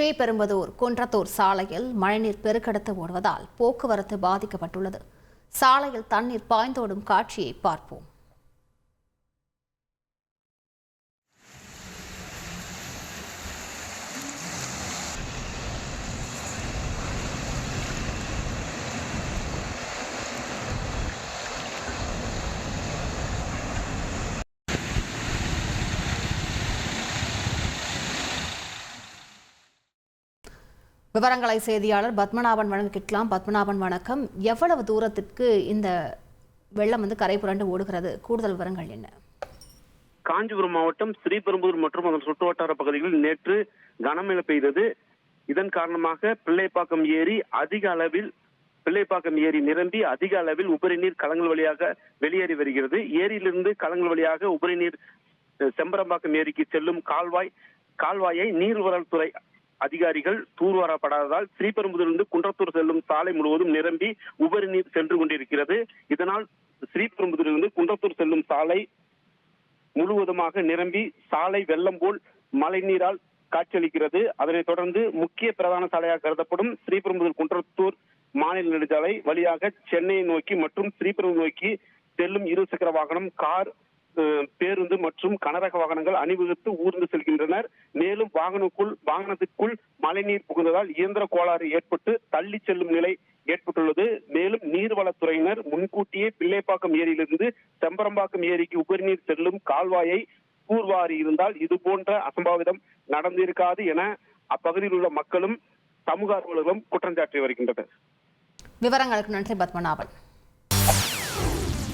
ஸ்ரீபெரும்புதூர் குன்றத்தூர் சாலையில் மழைநீர் பெருக்கெடுத்து ஓடுவதால் போக்குவரத்து பாதிக்கப்பட்டுள்ளது. சாலையில் தண்ணீர் பாய்ந்தோடும் காட்சியை பார்ப்போம். விவரங்களை செய்தியாளர் பத்மநாபன் வழங்கிக்கலாம். பத்மநாபன் வணக்கம். எவ்வளவு தூரத்திற்கு இந்த வெள்ளம் வந்து கரை புரண்டு ஓடுகிறது? கூடுதல் விவரங்கள் என்ன? காஞ்சிபுரம் மாவட்டம் ஸ்ரீபெரும்புதூர் மற்றும் அதன் சுற்றுவட்டார பகுதிகளில் நேற்று கனமழை பெய்தது. இதன் காரணமாக பிள்ளைப்பாக்கம் ஏரி அதிக அளவில் பிள்ளைப்பாக்கம் ஏரி நிரம்பி அதிக அளவில் உபரி நீர் கலங்கள் வழியாக வெளியேறி வருகிறது. ஏரியிலிருந்து கலங்கள் வழியாக உபரி நீர் செம்பரம்பாக்கம் ஏரிக்கு செல்லும் கால்வாய் கால்வாயை நீர்வரத்துறை அதிகாரிகள் தூர்வாரப்படாததால் ஸ்ரீபெரும்புதூரிலிருந்து குன்றத்தூர் செல்லும் சாலை முழுவதும் நிரம்பி உபரி நீர் சென்று கொண்டிருக்கிறது. இதனால் ஸ்ரீபெரும்புதூரிலிருந்து குன்றத்தூர் செல்லும் சாலை முழுவதுமாக நிரம்பி சாலை வெள்ளம் போல் மழைநீரால் காட்சியளிக்கிறது. அதனைத் தொடர்ந்து முக்கிய பிரதான சாலையாக கருதப்படும் ஸ்ரீபெரும்புதூர் குன்றத்தூர் மாநில நெடுஞ்சாலை வழியாக சென்னையை நோக்கி மற்றும் ஸ்ரீபெரும்பு நோக்கி செல்லும் இருசக்கர வாகனம் கார் பேருந்து மற்றும் கனரக வாகனங்கள் அணிவகுத்து ஊர்ந்து செல்கின்றனர். மேலும் வாகனக்குள் வாகனத்திற்குள் மழைநீர் புகுந்ததால் இயந்திர கோளாறு ஏற்பட்டு தள்ளி செல்லும் நிலை ஏற்பட்டுள்ளது. மேலும் நீர்வளத்துறையினர் முன்கூட்டியே பிள்ளைப்பாக்கம் ஏரியிலிருந்து செம்பரம்பாக்கம் ஏரிக்கு உபரிநீர் செல்லும் கால்வாயை கூர்வாரி இருந்தால் இது போன்ற அசம்பாவிதம் நடந்திருக்காது என அப்பகுதியில் உள்ள மக்களும் சமூக ஆர்வலர்களும் குற்றம் சாட்டி வருகின்றனர். விவரங்களுக்கு நன்றி பத்மநாபன்.